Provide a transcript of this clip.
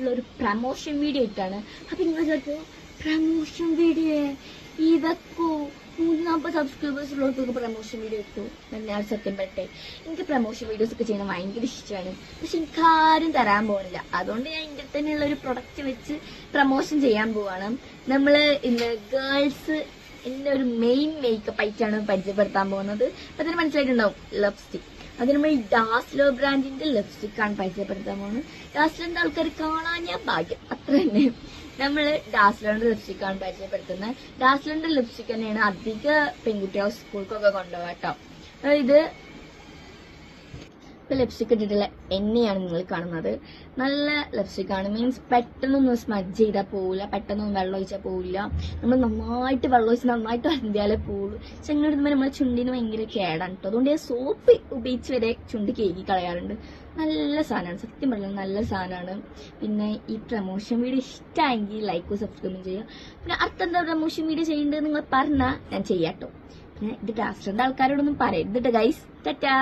ആയിട്ടുള്ള ഒരു promotion video ഇട്ടാണ്. അപ്പൊ നിങ്ങൾ ചോദിച്ചു പ്രമോഷൻ വീഡിയോ ഇതൊക്കെ മൂന്നാമത്തെ സബ്സ്ക്രൈബേഴ്സ് ഉള്ളവർക്കൊക്കെ പ്രമോഷൻ വീഡിയോ ഇട്ടു. ഞാൻ സത്യം പറട്ടെ എനിക്ക് പ്രമോഷൻ വീഡിയോസ് ഒക്കെ ചെയ്യുന്നത് ഭയങ്കര ഇഷ്ടമാണ് പക്ഷെ എനിക്ക് ആരും തരാൻ പോകുന്നില്ല അതുകൊണ്ട് ഞാൻ എന്റെ തന്നെയുള്ള ഒരു പ്രൊഡക്റ്റ് വെച്ച് പ്രമോഷൻ ചെയ്യാൻ പോവാണ്. നമ്മൾ ഇന്ന് ഗേൾസ് എന്റെ ഒരു മെയിൻ മേക്കപ്പ് ആയിട്ടാണ് പരിചയപ്പെടുത്താൻ പോകുന്നത്. അപ്പൊ അതിന് മനസ്സിലായിട്ടുണ്ടാവും ലിപ്സ്റ്റിക് അത് നമ്മൾ ഡാസ്ലോ ബ്രാൻഡിന്റെ ലിപ്സ്റ്റിക് ആണ് പരിചയപ്പെടുത്താൻ പോകുന്നത് ഡാസ്ലോന്റെ ആൾക്കാർ കാണാൻ ഞാൻ ഭാഗ്യം. അത്ര തന്നെ. നമ്മൾ ഡാസ്ലോന്റെ ലിപ്സ്റ്റിക് ആണ് പരിചയപ്പെടുത്തുന്നത്. ഡാസ്ലോന്റെ ലിപ്സ്റ്റിക് തന്നെയാണ് അധിക പെൺകുട്ടികൾ സ്കൂൾക്കൊക്കെ കൊണ്ടുപോകാം കേട്ടോ ഇത് ഇപ്പൊ ലിപ്സ്റ്റിക് ഇട്ടിട്ടുള്ള എന്നെയാണ് നിങ്ങൾ കാണുന്നത്. നല്ല ലിപ്സ്റ്റിക് ആണ്. മീൻസ് പെട്ടെന്നൊന്നും സ്മജ് ചെയ്താൽ പോവില്ല. പെട്ടെന്നൊന്നും വെള്ളം ഒഴിച്ചാൽ പോവില്ല. നമ്മൾ നന്നായിട്ട് വെള്ളം ഒഴിച്ച് നന്നായിട്ട് അന്ത്യാലേ പോവുള്ളൂ. പക്ഷെ അങ്ങനെ ഇടുമ്പോൾ നമ്മളെ ചുണ്ടിന് ഭയങ്കര കേടാണ് കേട്ടോ അതുകൊണ്ട് സോപ്പ് ഉപയോഗിച്ച് വരെ ചുണ്ടി കേക്കി കളയാറുണ്ട്. നല്ല സാധനമാണ്. സത്യം പറഞ്ഞാൽ നല്ല സാധനമാണ്. പിന്നെ ഈ പ്രമോഷൻ വീഡിയോ ഇഷ്ടമായെങ്കിൽ ലൈക്കും സബ്സ്ക്രൈബും ചെയ്യുക പിന്നെ അടുത്ത എന്താ പ്രമോഷൻ വീഡിയോ ചെയ്യേണ്ടത് നിങ്ങൾ പറഞ്ഞാൽ ഞാൻ ചെയ്യാട്ടോ. പിന്നെ ഇത് രാഷ്ട്രീയ ആൾക്കാരോടൊന്നും പറയരുത് ഗൈസ് ടാറ്റാ